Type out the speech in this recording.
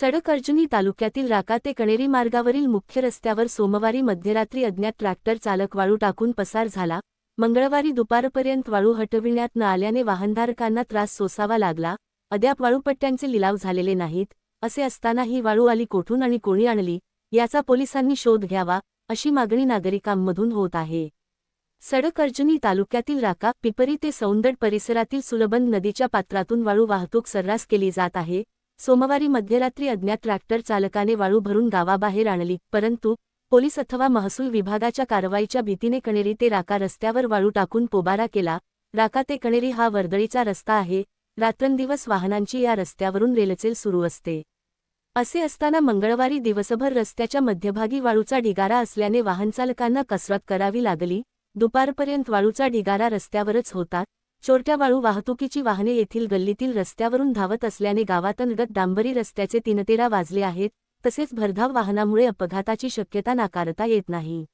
सडक अर्जुनी तालुक्यातील राका ते कणेरी मार्गावरील मुख्य रस्त्यावर सोमवारी मध्यरात्री अज्ञात ट्रॅक्टर चालक वाळू टाकून पसार झाला. मंगळवारी दुपारपर्यंत वाळू हटविण्यात न आल्याने वाहनधारकांना त्रास सोसावा लागला. अद्याप वाळूपट्ट्यांचे लिलाव झालेले नाहीत असे असताना ही वाळू आली कोठून आणि कोणी आणली याचा पोलिसांनी शोध घ्यावा अशी मागणी नागरिकांमधून होत आहे. सडक अर्जुनी तालुक्यातील राका पिपरी ते सौंदड परिसरातील सुलबंद नदीच्या पात्रातून वाळू वाहतूक सर्रास केली जात आहे. सोमवारी मध्यरात्री अज्ञात ट्रॅक्टर चालकाने वाळू भरून गावाबाहेर आणली परंतु पोलीस अथवा महसूल विभागाच्या कारवाईच्या भीतीने कणेरी ते राका रस्त्यावर वाळू टाकून पोबारा केला. राका ते कणेरी हा वर्दळीचा रस्ता आहे. रात्रंदिवस वाहनांची या रस्त्यावरून रेलचेल सुरू असते. असे असताना मंगळवारी दिवसभर रस्त्याच्या मध्यभागी वाळूचा ढिगारा असल्याने वाहनचालकांना कसरत करावी लागली. दुपारपर्यंत वाळूचा ढिगारा रस्त्यावरच होता. चोरट्या वाळू वाहतुकीची वाहने येथील गल्लीतील रस्त्यावरून धावत असल्याने गावातनगत डांबरी रस्त्याचे तीनतेरा वाजले आहेत तसेच भरधाव वाहनामुळे अपघाताची शक्यता नाकारता येत नाही.